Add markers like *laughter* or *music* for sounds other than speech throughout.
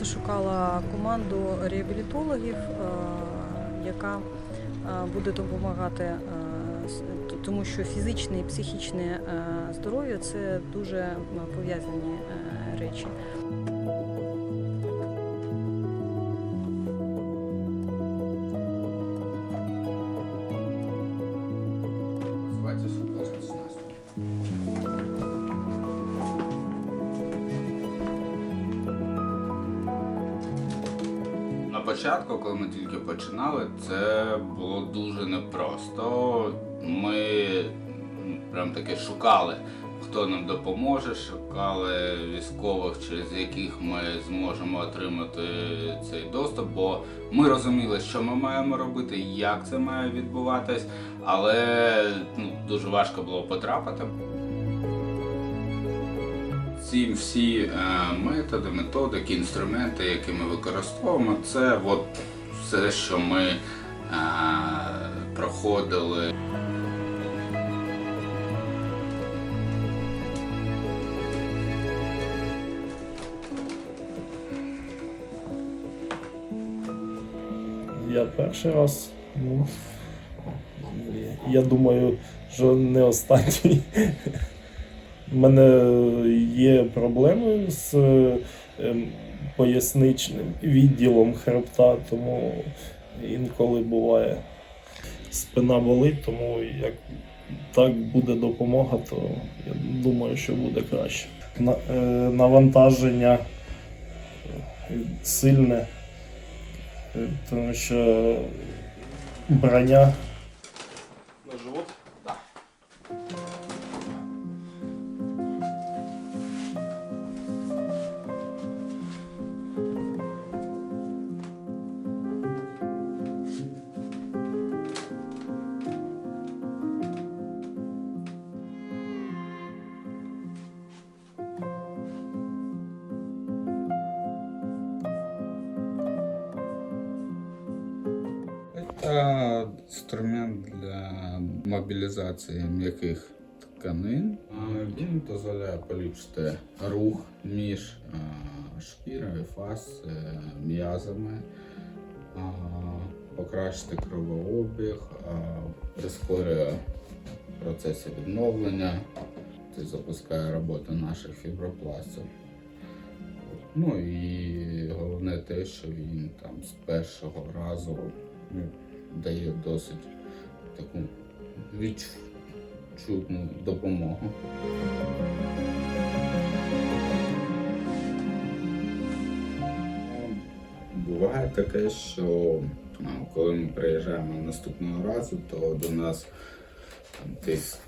Просто шукала команду реабілітологів, е, яка е, буде допомагати, е, тому що фізичне і психічне здоров'я це дуже пов'язані речі. Початку, коли ми тільки починали, це було дуже непросто. Ми прям таки шукали, хто нам допоможе, шукали військових, через яких ми зможемо отримати цей доступ. Бо ми розуміли, що ми маємо робити, як це має відбуватись, але ну, дуже важко було потрапити. Ці всі е, методи, методики, інструменти, які ми використовуємо, це от все, що ми е, проходили. Я перший раз. Ну, я думаю, що не останній. У мене є проблеми з ем, поясничним відділом хребта, тому інколи буває спина болить, тому як так буде допомога, то я думаю, що буде краще. Е, навантаження сильне. Е, Тому що броня Це інструмент для мобілізації м'яких тканин. Він дозволяє поліпшити рух між а, шкірою, фас, м'язами, покращити кровообіг, прискорює процеси відновлення, запускає роботу наших фібропластів. Ну і головне те, що він там з першого разу ну, дає досить таку відчутну допомогу. Буває таке, що коли ми приїжджаємо наступного разу, то до нас там, десь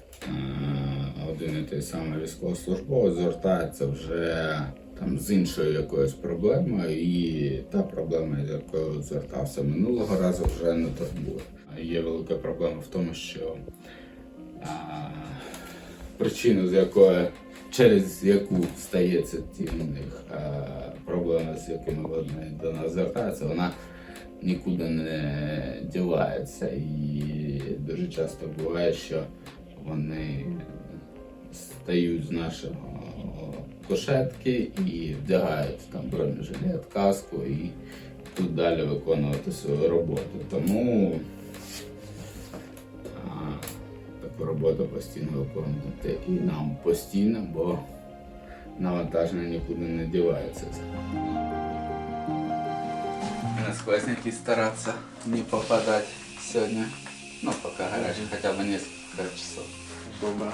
один і той самий військовослужбовець звертається вже там з іншою якоюсь проблемою, і та проблема, з якою звертався минулого разу, вже не турбує. Є велика проблема в тому, що а, причину, з якої через яку стається ті них проблеми, з якими вони до нас звертаються, вона нікуди не дівається. І дуже часто буває, що вони стають з нашого кошетки і вдягають там бронежилет, каску і тут далі виконувати свою роботу. Тому а, таку роботу постійно виконувати і нам постійно, бо навантаження нікуди не дівається. Насквозняки стараться не попадать сегодня. Ну, пока гаражи хотя бы несколько часов. Добре.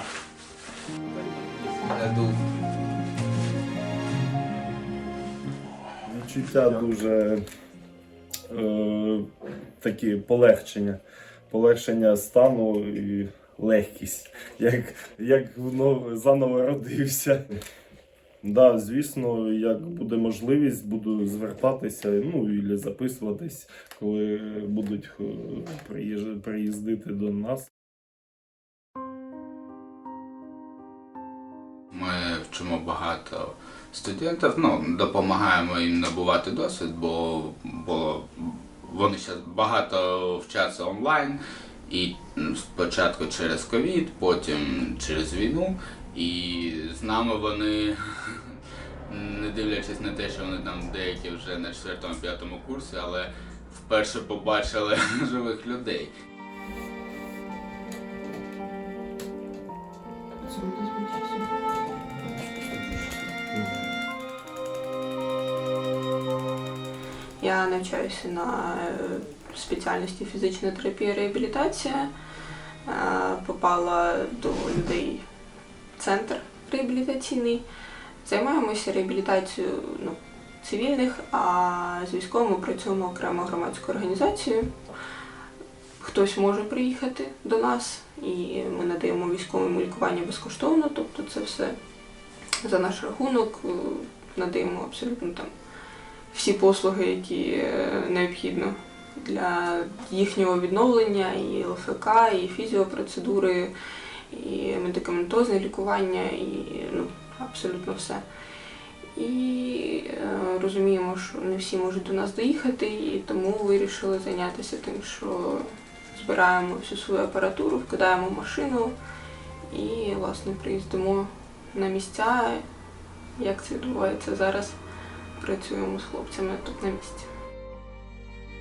Відчуття дуже е, такі полегшення. Полегшення стану і легкість, як, як ну, заново родився. Да, звісно, як буде можливість, буду звертатися, ну і записуватись, коли будуть е, приїздити до нас. Вчимо багато студентів, ну, допомагаємо їм набувати досвід, бо, бо вони зараз багато вчаться онлайн. І спочатку через ковід, потім через війну. І з нами вони не дивлячись на те, що вони там деякі вже на 4-5 курсі, але вперше побачили *laughs* живих людей. Я навчаюся на е, спеціальності фізична терапія і реабілітація. Е, Попала до людей в центр реабілітаційний. Займаємося реабілітацією ну, цивільних, а з військовими працюємо окремо громадською організацією. Хтось може приїхати до нас, і ми надаємо військовим лікування безкоштовно, тобто це все за наш рахунок, е, надаємо абсолютно там всі послуги, які е, необхідно для їхнього відновлення, і ЛФК, і фізіопроцедури, і медикаментозне лікування, і ну, абсолютно все. І е, розуміємо, що не всі можуть до нас доїхати, і тому вирішили зайнятися тим, що збираємо всю свою апаратуру, вкидаємо в машину і, власне, приїздимо на місця. Як це відбувається зараз? Працюємо з хлопцями тут на місці.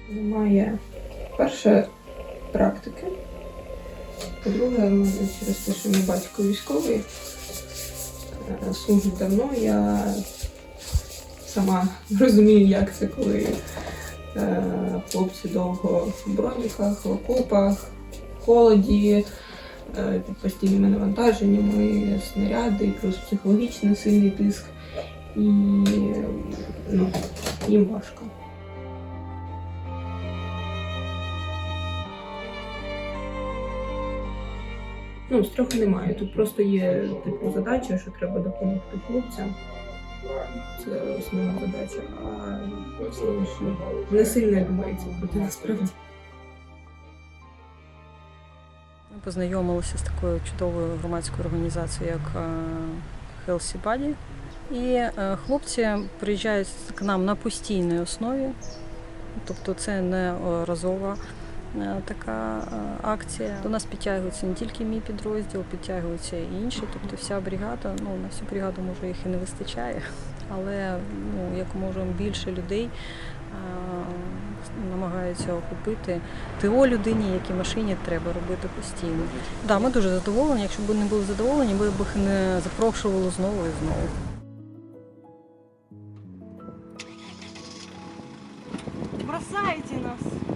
Немає перше практики. По-друге, через те, що мій батько військовий е, служить давно. Я сама розумію, як це, коли е, хлопці довго в броніках, в окопах, в холоді, е, під постійними навантаженнями, снаряди, плюс психологічний сильний тиск і ну, їм важко. Ну, страху немає. Тут просто є типу задача, що треба допомогти хлопцям. Це основна задача, а не сильно думається бути насправді. Ми познайомилися з такою чудовою громадською організацією, як е, Healthy Body. І е, хлопці приїжджають к нам на постійній основі, тобто це не е, разова така е, акція. До нас підтягується не тільки мій підрозділ, підтягуються і інші, тобто вся бригада. Ну на всю бригаду може їх і не вистачає, *laughs* але ну як можемо більше людей. е, Намагаються охопити ТО людині, які машині треба робити постійно. Да, ми дуже задоволені. Якщо б не були задоволені, ми б їх не запрошували знову і знову. Бросайте нас.